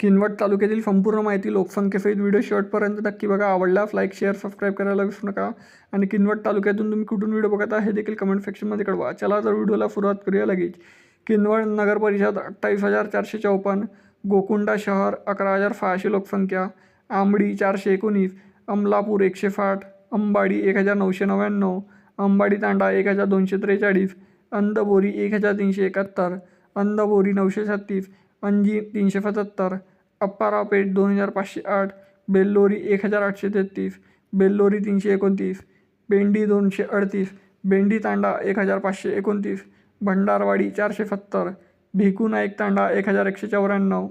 किनवट तालुक्यातील संपूर्ण माहिती लोकसंख्येसहित व्हिडिओ शेवटपर्यंत नक्की बघा. आवडल्यास लाईक शेअर सबस्क्राईब करायला विसरू नका. आणि किनवट तालुक्यातून तुम्ही कुठून व्हिडिओ बघत आहे हे देखील कमेंट सेक्शनमध्ये कळवा. चला तर व्हिडिओला सुरुवात करूया लगेच. किनवट नगर परिषद अठ्ठावीस हजार चारशे चौपन्न गोकुंडा शहर अकरा हजार सहाशे लोकसंख्या आंबडी चारशे एकोणीस अमलापूर एकशे साठ अंबाडी एक हजार नऊशे नव्याण्णव अंबाडी तांडा एक हजार दोनशे त्रेचाळीस अंदबोरी एक हजार तीनशे एकाहत्तर अंदबोरी नऊशे छत्तीस अंजी तीनशे सत्याहत्तर अप्पाराव पेठ दोन हजार पाचशे आठ बेल्लोरी एक हजार आठशे तेहतीस बेल्लोरी तीनशे एकोणतीस बेंडी दोनशे अडतीस बेंडी तांडा एक हजार पाचशे एकोणतीस भंडारवाडी चारशे सत्तर भिकू नाईक तांडा एक हजार एकशे चौऱ्याण्णव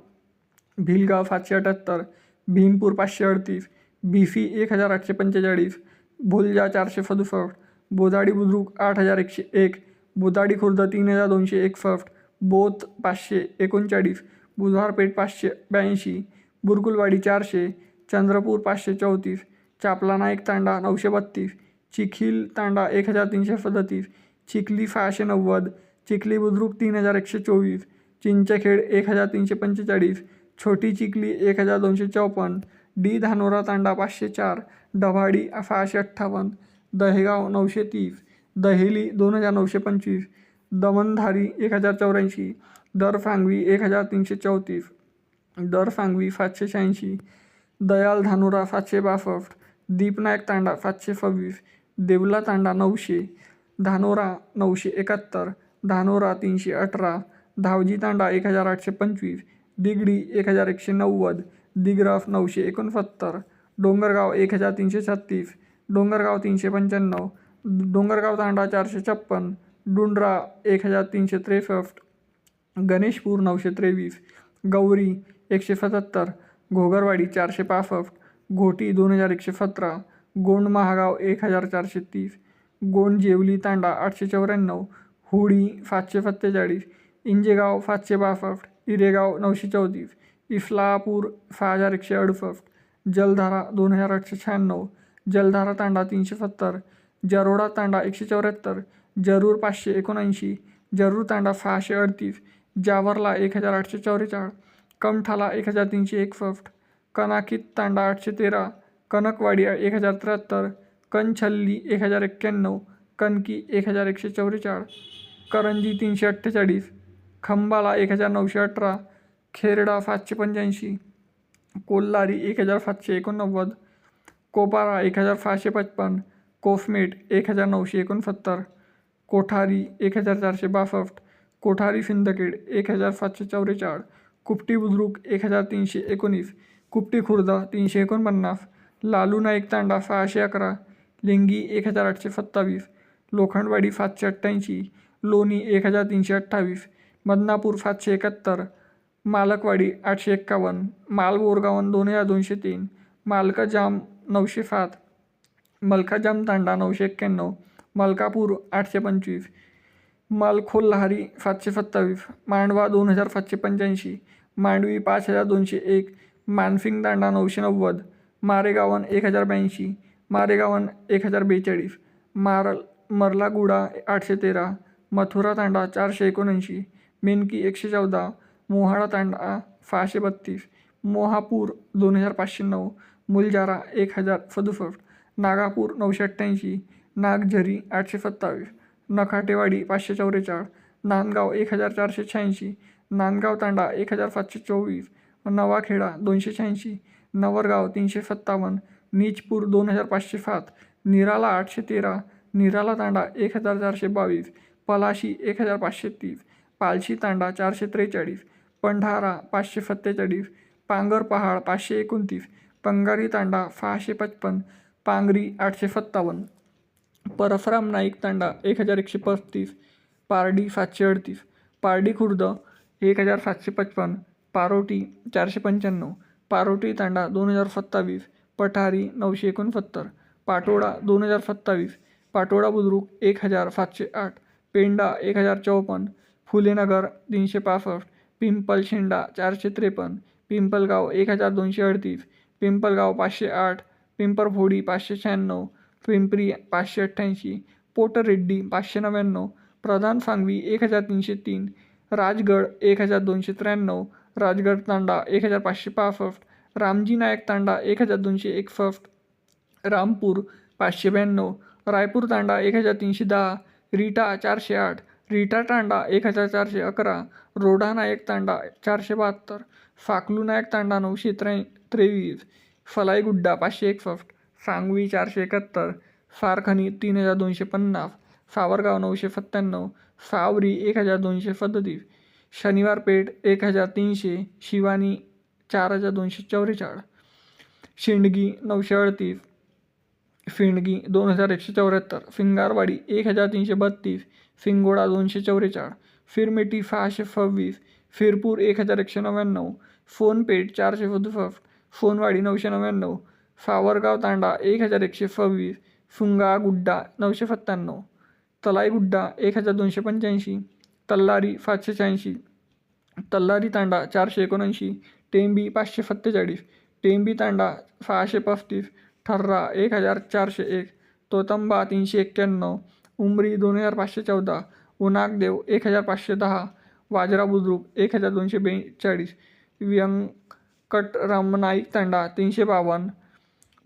भिलगाव सातशे अठ्याहत्तर भीमपूर पाचशे अडतीस बीसी एक हजार आठशे पंचेचाळीस भुलजा चारशे सदुसष्ट बोदाडी बुद्रुक आठ हजार एकशे एक बोदाडी खुर्द तीन हजार दोनशे एकसष्ट बोथ पाचशे एकोणचाळीस बुधवारपेठ पाचशे ब्याऐंशी बुरकुलवाडी चारशे चंद्रपूर पाचशे चौतीस चापला नाईक तांडा नऊशे बत्तीस चिखील तांडा एक हजार तीनशे सदतीस चिखली सहाशे नव्वद चिखली बुद्रुक तीन हजार एकशे चोवीस चिंचखेड एक हजार तीनशे पंचेचाळीस छोटी चिखली एक हजार दोनशे चौपन्न डी धानोरा तांडा पाचशे चार डभाडी सहाशे अठ्ठावन्न दहेगाव नऊशे तीस दहेली दोन हजार नऊशे पंचवीस दमनधारी एक हजार चौऱ्याऐंशी दर फांगवी एक हजार तीनशे चौतीस. दर फांगवी सातशे शहाऐंशी. दयाल धानोरा सातशे बासष्ट. दीपनायक तांडा सातशे सव्वीस. देवला तांडा नऊशे. धानोरा नऊशे एकाहत्तर. धानोरा तीनशे अठरा. धावजी तांडा एक हजार आठशे पंचवीस. दिगडी एक हजार एकशे नव्वद. दिग्रफ नऊशे एकोणसत्तर. डोंगरगाव एक हजार तीनशे छत्तीस. डोंगरगाव तीनशे पंच्याण्णव. डोंगरगाव तांडा चारशे छप्पन. डुंड्रा एक हजार तीनशे त्रेसष्ट. गणेशपूर नऊशे तेवीस गौरी एकशे सत्याहत्तर घोगरवाडी चारशे पासष्ट घोटी दोन हजार एकशे सतरा गोंड महागाव एक हजार चारशे तीस गोंड जेवली तांडा आठशे चौऱ्याण्णव हुडी सातशे सत्तेचाळीस इंजेगाव सातशे बासष्ट इरेगाव नऊशे चौतीस इस्लापूर सहा हजार एकशे अडुसष्ट जलधारा दोन हजार आठशे शहाण्णव जलधारा तांडा तीनशे सत्तर जरोडा तांडा एकशे चौऱ्याहत्तर जरूर पाचशे एकोणऐंशी जरूर तांडा सहाशे अडतीस जावरला एक हजार आठशे चौवेचाळीस कमठाला एक हजार तीनशे एकसष्ट कनाकीत तांडा आठशे तेरा कनकवाडी एक हजार त्र्याहत्तर कनछल्ली एक हजार एक्क्याण्णव कनकी एक हजार एकशे चौवेचाळीस करंजी तीनशे अठ्ठेचाळीस खंबाला एक हजार नऊशे अठरा खेरडा सातशे पंच्याऐंशी कोल्हारी एक हजार सातशे एकोणनव्वद कोपारा एक हजार सहाशे पचपन्न कोफमेट एक हजार नऊशे एकोणसत्तर कोठारी एक हजार चारशे बासष्ट कोठारी सिंदखेड एक हजार सातशे चौवेचाळ कुपटी बुद्रुक एक हजार तीनशे एकोणीस कुपटी खुर्द तीनशे एकोणपन्नास लालू नाईक तांडा सहाशे अकरा लिंगी एक हजार आठशे सत्तावीस लोखंडवाडी सातशे अठ्ठ्याऐंशी लोणी एक हजार तीनशे अठ्ठावीस बदनापूर सातशे एकाहत्तर मालकवाडी आठशे एक्कावन्न मालबोरगावन दोन हजार दोनशे तीन मालकाजाम नऊशे सात मलकाजाम तांडा नऊशे एक्क्याण्णव मलकापूर आठशे पंचवीस मालखोल्हारी सातशे सत्तावीस मांडवा दोन हजार सातशे पंच्याऐंशी मांडवी पाच हजार दोनशे एक मानसिंग तांडा नऊशे नव्वद मारेगावन एक हजार ब्याऐंशी मारेगावन एक हजार बेचाळीस मार मरलागुडा आठशे तेरा मथुरा तांडा चारशे एकोणऐंशी मेनकी एकशे चौदा मोहाडा तांडा सहाशे बत्तीस मोहापूर दोन हजार पाचशे नऊ मुलजारा एक हजार सदुसष्ट नागापूर नऊशे अठ्ठ्याऐंशी नागझरी आठशे सत्तावीस. नखाटेवाडी पाचशे चौवेचाळ नांदगाव एक हजार चारशे शहाऐंशी नांदगाव तांडा एक हजार सातशे चोवीस नवाखेडा दोनशे शहाऐंशी नवरगाव तीनशे सत्तावन्न नीचपूर दोन हजार पाचशे सात निराला आठशे तेरा निराला तांडा एक हजार चारशे बावीस पलाशी एक हजार पाचशे तीस पालशी तांडा चारशे त्रेचाळीस पंढारा पाचशे सत्तेचाळीस पांगर पहाड पाचशे एकोणतीस पंगारी तांडा सहाशे पचपन्न पांगरी आठशे सत्तावन्न. परसराम नाईक तांडा एक हजार एकशे पस्तीस. पारडी सातशे अडतीस. पारडी खुर्द एक हजार सातशे पचपन. पारोटी चारशे पंच्याण्णव. पारोटी तांडा दोन हजार सत्तावीस. पठारी नऊशे एकोणसत्तर. पाटोडा दोन हजार सत्तावीस. पाटोडा बुद्रुक एक हजार सातशे आठ. पेंडा एक हजार चौपन्न फुलेनगर तीनशे पासष्ट. पिंपलशेंडा चारशे त्रेपन्न पिंपलगाव एक हजार दोनशे अडतीस. पिंपलगाव पाचशे आठ. पिंपरफोडी पाचशे शहाण्णव. पिंपरी पाचशे अठ्ठ्याऐंशी पोटरेड्डी पाचशे नव्याण्णव प्रधान सांगवी एक हजार तीनशे तीन राजगड एक हजार दोनशे त्र्याण्णव राजगड तांडा एक हजार पाचशे पासष्ट रामजी नायक तांडा एक हजार दोनशे एकसष्ट रामपूर पाचशे ब्याण्णव रायपूर तांडा एक हजार तीनशे दहा रीटा चारशे आठ रीटा तांडा एक हजार चारशे अकरा रोडा नायक तांडा चारशे बहात्तर फाकलू नायक तांडा नऊशे त्रे त्रेवीस फलाईगुड्डा पाचशे एकसष्ट सांगवी चारशे एकाहत्तर सारखनी तीन हजार दोनशे पन्नास सावरगाव नऊशे सत्त्याण्णव सावरी एक हजार दोनशे सदतीस शनिवार पेठ एक हजार तीनशे शिवानी चार हजार दोनशे चौवेचाळीस शेंडगी नऊशे अडतीस फिंडगी दोन हजार एकशे चौऱ्याहत्तर सिंगारवाडी एक हजार तीनशे बत्तीस सिंगोडा दोनशे चौवेचाळीस फिरमेटी सहाशे सव्वीस फिरपूर एक हजार एकशे नव्याण्णव फोनपेठ चारशे सदुसष्ट फोनवाडी नऊशे नव्याण्णव सावरगाव तांडा एक हजार एकशे सव्वीस. सुंगा गुड्डा नऊशे सत्त्याण्णव. तलाई गुड्डा एक हजार दोनशे पंच्याऐंशी. तल्लारी सातशे शहाऐंशी. तल्लारी तांडा चारशे एकोणऐंशी. टेंबी पाचशे सत्तेचाळीस. टेंबी तांडा सहाशे पस्तीस. ठर्रा एक हजार चारशे एक. तोतंबा तीनशे एक्क्याण्णव. उमरी दोन हजार पाचशे चौदा. उनाकदेव एक हजार पाचशे दहा. वाजरा बुद्रुक एक हजार दोनशे बेचाळीस. व्यंकट तांडा तीनशे बावन्न.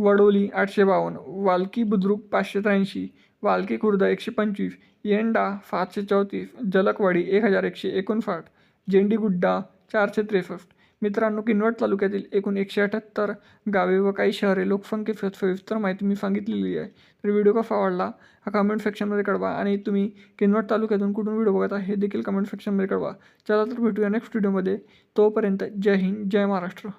वडोली आठशे बावन्न वालकी बुद्रुक पाचशे त्र्याऐंशी वालकी खुर्द एकशे पंचवीस येंडा सातशे चौतीस जलकवाडी एक हजार एकशे एकोणसाठ जेंडीगुड्डा चारशे त्रेसष्ट. मित्रांनो किनवट तालुक्यातील एकूण एकशे अठ्याहत्तर गावे व काही शहरे लोकसंख्येत सविस्तर माहिती मी सांगितलेली आहे. तर व्हिडिओ कसा आवडला हा कमेंट सेक्शनमध्ये कळवा आणि तुम्ही किनवट तालुक्यातून कुठून व्हिडिओ बघता हे देखील कमेंट सेक्शनमध्ये कळवा. चला तर भेटूया नेक्स्ट व्हिडिओमध्ये तोपर्यंत जय हिंद जय महाराष्ट्र.